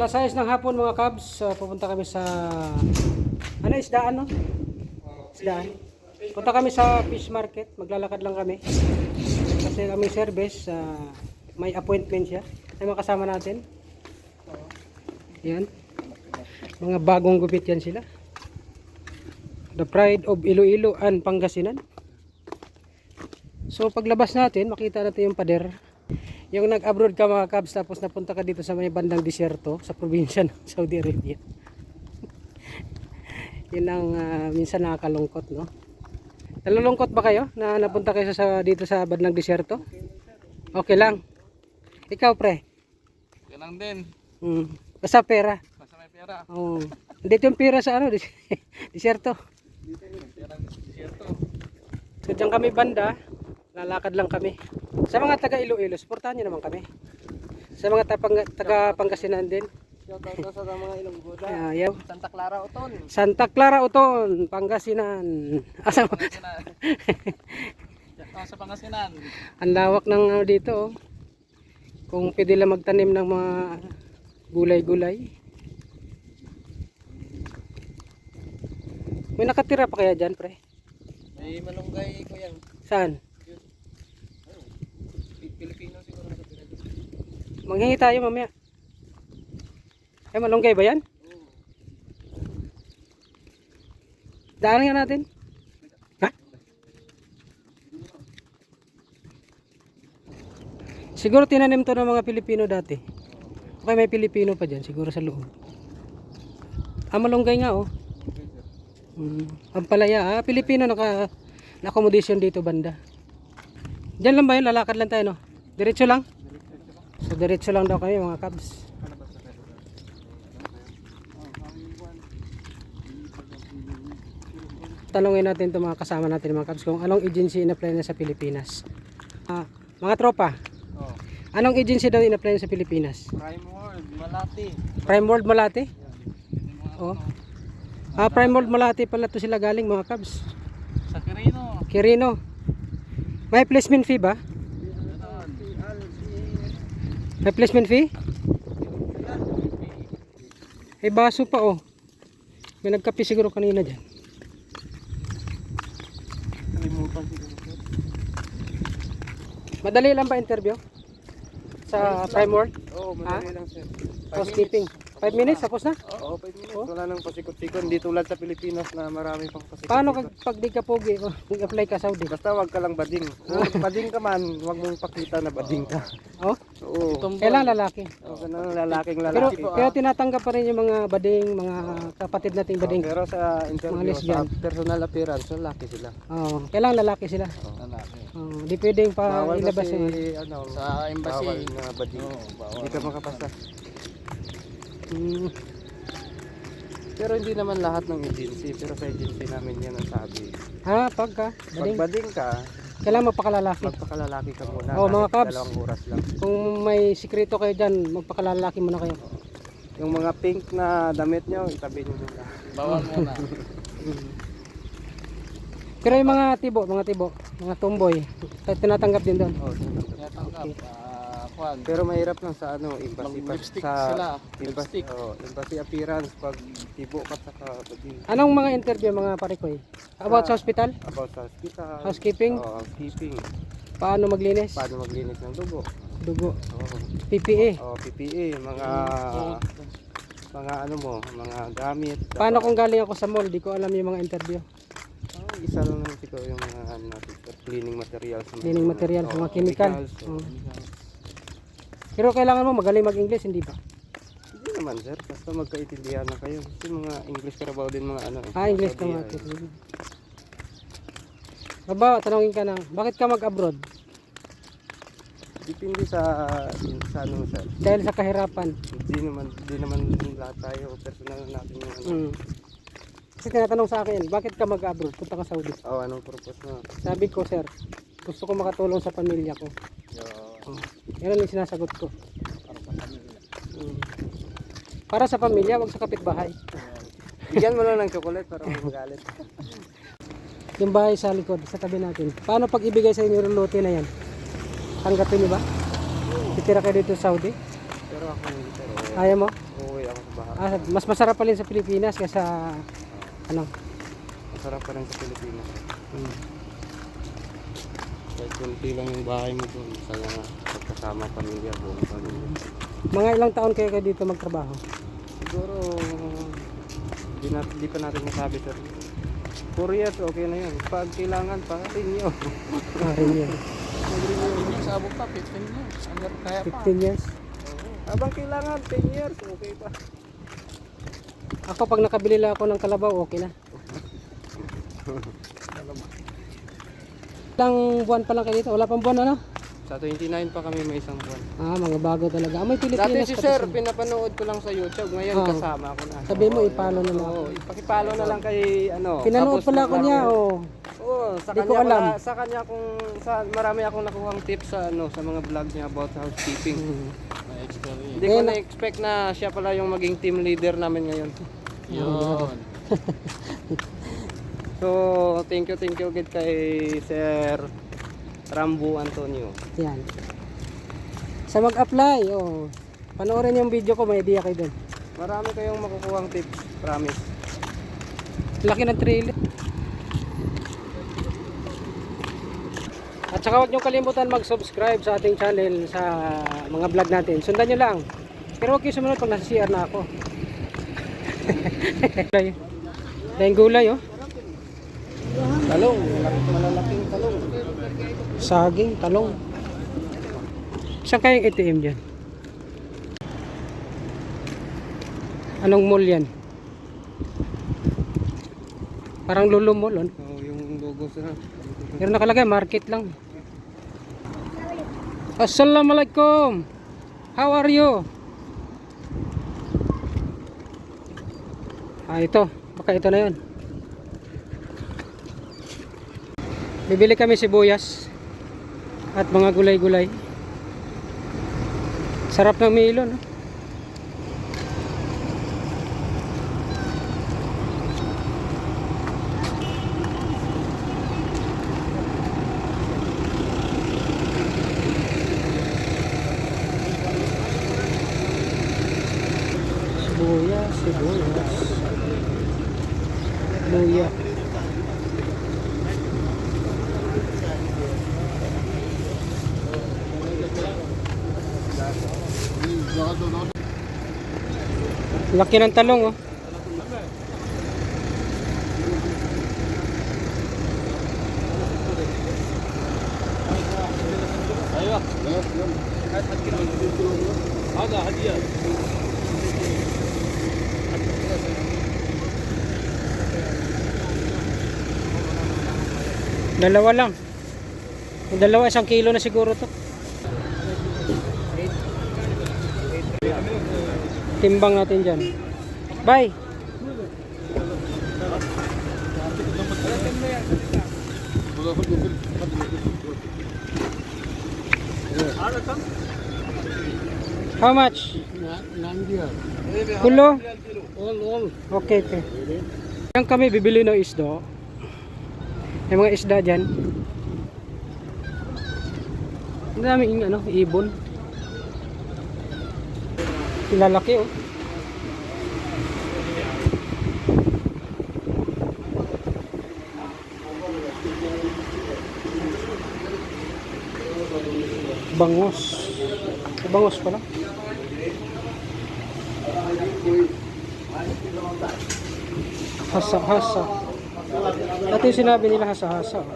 Alas 6 ng hapon mga Cubs, uh, pupunta kami sa ano isdaan no? Isdaan. Punta kami sa fish market, maglalakad lang kami. Kasi kami service, uh, may appointment siya. Ay mga kasama natin. Yan. Mga bagong gupit yan sila. The Pride of Iloilo and Pangasinan. So paglabas natin, makita natin yung pader. Yung nag-abroad ka mga Cubs tapos napunta ka dito sa may bandang disyerto sa probinsya ng Saudi Arabia. Yun ang ah, minsan nakakalungkot, no? Nalulungkot ba kayo na napunta kayo sa dito sa bandang disyerto? Okay lang. Ikaw, pre. Ganang din. Mm. Basta pera. Basta may pera. Oo. Dito yung pera sa ano, dis- disyerto. Pera desierto. So dyan kami banda, lalakad lang kami. Sa mga taga Iloilo, supportahan nyo naman kami. Sa mga tapang, taga Pangasinan din. Shout out daw sa mga Ilonggo Uh, yaw. Santa Clara Oton. Santa Clara Uton, Pangasinan. Asa? Pangasinan. Sa Pangasinan. Ang lawak ng ano dito. Oh. Kung pwede lang magtanim ng mga gulay-gulay. May nakatira pa kaya dyan, pre? May malunggay ko yan. Saan? Pilipino siguro sa Pilipino. Manghingi tayo mamaya. Ay, malunggay ba yan? Daanan nga natin. Ha? Siguro tinanim to ng mga Pilipino dati. Okay, may Pilipino pa dyan, siguro sa loob. Ah, malunggay nga, oh. Hmm. Ang palaya, ah, Pilipino naka na-accommodation dito banda. Diyan lang ba yun? Lalakad lang tayo, no? Diretso lang? So, diretso lang daw kami, mga cabs. Tanungin natin itong mga kasama natin mga kabs kung anong agency in-apply na sa Pilipinas. Ah, mga tropa, Oh. anong agency daw in-apply na sa Pilipinas? Prime World, Malati. Prime World yung mga Oh. Ah, Prime World Malate pala to sila galing mga kabs. Sa Quirino. Kirino. May placement fee ba? May placement fee? May baso pa oh. May nagkape siguro kanina dyan. Kalimutan siguro. sir. Madali lang ba interview? Sa Prime World? Oo, madali lang sir. Housekeeping. 5 minutes, tapos na? Oo, 5 minutes. Wala nang pasikot-sikot. Hindi tulad sa Pilipinas na marami pang pasikot. Paano kag pag di ka pogi, oh, mag-apply ka Saudi? Basta wag ka lang bading. Kung bading ka man, wag mong pakita na bading ka. Oh, Oo. kailan lalaki? Huwag ka na lalaking Pero, lalaki. pero tinatanggap pa rin yung mga bading, mga kapatid nating bading. Pero sa interview, sa personal appearance, lalaki sila. Oh, kailangan lalaki sila. Lalaki. Oh, di pwedeng pa Bawal ilabas kasi, yung ano, sa embassy. Bawal na bading. Hindi ka makapasa. Mm, Pero hindi naman lahat ng agency. Pero sa agency namin yan ang sabi. ha, pagka, Pag bading, bading ka, kailangan magpakalalaki. magpakalalaki ka muna. Oo, mga kabs. Dalawang oras lang. Kung may sikreto kayo dyan, magpakalalaki muna kayo. Yung mga pink na damit nyo, itabi nyo muna. Bawal muna. Pero yung mga tibo, mga tibo, mga tomboy, tinatanggap din doon. Oh, Tinatanggap. ah, kwan. Pero mahirap lang sa ano, embassy pa sa sila. embassy, Lipstick. oh, embassy appearance pag tibo ka sa bading. Anong mga interview mga parikoy? About sa hospital? About sa hospital. Housekeeping? Oh, housekeeping. Paano maglinis? Paano maglinis ng dugo? Dugo. Oh, PPE. oh PPE, mga mga ano mo, mga gamit. Paano kung galing ako sa mall, di ko alam yung mga interview. Oh, isa lang naman siguro yung mga ano natin, cleaning materials. Cleaning materials, Oh, mga chemical. chemicals, oh. Pero kailangan mo magaling mag-English, hindi ba? Hindi naman sir, basta magkaintindihan na kayo. Kasi mga English Carabao din mga ano. eh, Ah, English ka mga eh. Halimbawa, tanongin ka na, bakit ka mag-abroad? Depende sa sa ano sir. Dahil sa kahirapan. Hindi naman hindi naman lahat tayo personal natin yung ano. Mm. Kasi tinatanong sa akin, bakit ka mag-abroad? Punta ka Saudi. Oh, anong purpose mo? Sabi ko, sir, gusto ko makatulong sa pamilya ko. Yo, Yan ang sinasagot ko. Mm. Para sa pamilya, wag sa kapitbahay. bigyan mo lang ng chocolate para magalit. Yung bahay sa likod, sa tabi natin. Paano pag ibigay sa inyo yung lote na yan? Tanggapin niyo ba? Titira kayo dito sa Saudi? Pero ako hindi. Oo, Ayaw mo? uuwi Ah, mas masarap pa rin sa Pilipinas kaysa ano. Masarap pa rin sa Pilipinas. Hmm. Kunti lang yung bahay mo doon. Masaya nga. Pagkasama pamilya, buong pamilya. Mga ilang taon kayo kayo dito magtrabaho? Siguro, di, na, di pa natin masabi sir. 4 years, okay na yun. Pag kailangan pa, renew. Ah, yun. Yung sa abog pa, 15 years. Hanggang kaya pa. 15 years. Habang kailangan, 10 years, okay pa. Ako pag nakabili lang ako ng kalabaw, okay na. Ilang buwan pa lang kayo dito? Wala pang buwan ano? Sa 29 pa kami may isang buwan. Ah, mga bago talaga. Ah, may Pilipinas Dati si pa sir, kasi. pinapanood ko lang sa YouTube. Ngayon Oo. kasama ko na. Sabi mo, ipalo na lang. Oo, ipakipalo na lang kay ano. Pinanood tapos pala ako marami- niya, oh. Oo, sa Di kanya ko alam. Pala, sa kanya kung sa marami akong nakuhang tips sa ano sa mga vlog niya about housekeeping. Experience. Hindi ko na- na-expect na siya pala yung maging team leader namin ngayon. Yun. So, thank you, thank you agad kay Sir Rambo Antonio. Yan. Sa mag-apply, oh. Panoorin yung video ko, may idea kayo dun. Marami kayong makukuhang tips, promise. Laki ng trailer. At saka huwag nyo kalimutan mag-subscribe sa ating channel sa mga vlog natin. Sundan nyo lang. Pero huwag kayo sumunod pag nasa CR na ako. Dahil gulay oh. Talong, malalaking talong. Saging, talong. Saan kayong ATM dyan? Anong mall yan? Parang Lulu Mall. Ano? Oh, yung logo sa Pero nakalagay, market lang. Assalamualaikum. How are you? Ah, ito. Baka ito na yun. Bibili kami sibuyas at mga gulay-gulay. Sarap ng Milo, no? Sibuyas, sibuyas. Luya. Laki ng talong oh. Dalawa lang. Dalawa, isang kilo na siguro to. Timbang natin dyan. Bye! How much? Kulo? Okay, okay. Yan kami bibili ng isda. Yung mga isda dyan. Ang daming ano, ibon. Lalaki oh. Bangos. Bangos pala. Hasa-hasa. Ito yung sinabi nila hasa-hasa.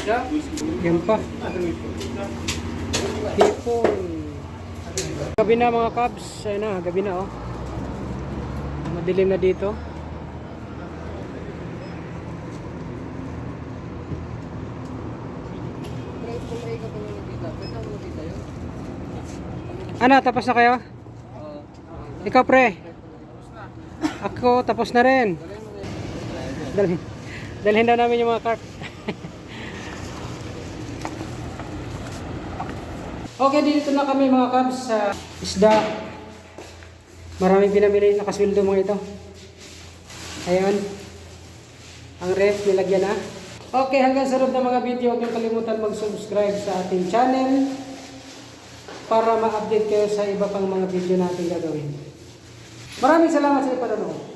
Yan pa. Hipon. Gabi na mga cubs. Ayun na, gabi na oh. Madilim na dito. Ano, tapos na kayo? Ikaw pre. Ako, tapos na rin. Dalhin, dalhin daw namin yung mga cart. Okay, dito na kami mga kabs sa isda. Maraming pinamili, nakasweldo mga ito. Ayan. Ang ref, nilagyan na. Okay, hanggang sa sunod na mga video, huwag niyong kalimutan mag-subscribe sa ating channel para ma-update kayo sa iba pang mga video natin gagawin. Maraming salamat sa panonood.